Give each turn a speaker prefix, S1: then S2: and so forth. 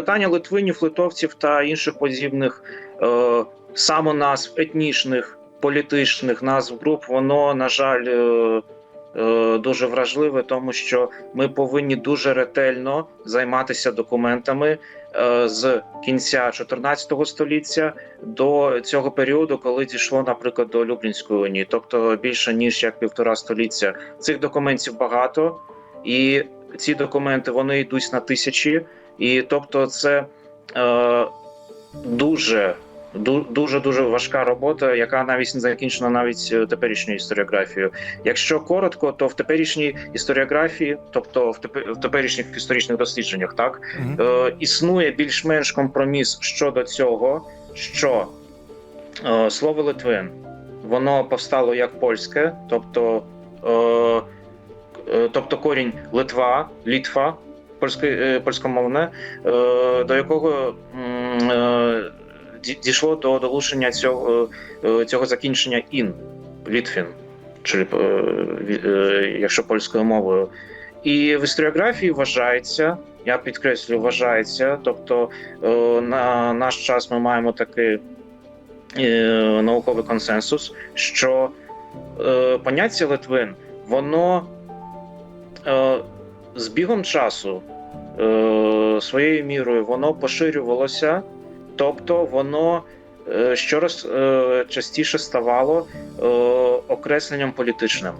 S1: питання литвинів, литовців та інших подібних е, самоназв етнічних, політичних назв груп, воно на жаль. Е, е, Дуже вражливе, тому що ми повинні дуже ретельно займатися документами е, з кінця 14 століття до цього періоду, коли дійшло, наприклад, до Люблінської унії, тобто більше ніж як півтора століття. Цих документів багато, і ці документи вони йдуть на тисячі, і тобто, це е, дуже. Дуже дуже важка робота, яка навіть не закінчена навіть е, теперішньою історіографією. Якщо коротко, то в теперішній історіографії, тобто в тепер- в теперішніх історичних дослідженнях, так
S2: Мгм.
S1: е, існує більш-менш компроміс щодо цього, що е, слово Литвин воно повстало як польське, тобто, е, е, тобто корінь Литва, Літва, польське, польськомовне, е, до якого е, ді- дійшло до долучення цього, е, цього закінчення ін Літвін, чи якщо польською мовою. І в історіографії вважається, я підкреслюю, вважається. Тобто на наш час ми маємо такий науковий консенсус, що поняття Литвин, воно з бігом часу е, своєю мірою воно поширювалося, тобто воно е, щораз е, частіше ставало е, окресленням політичним.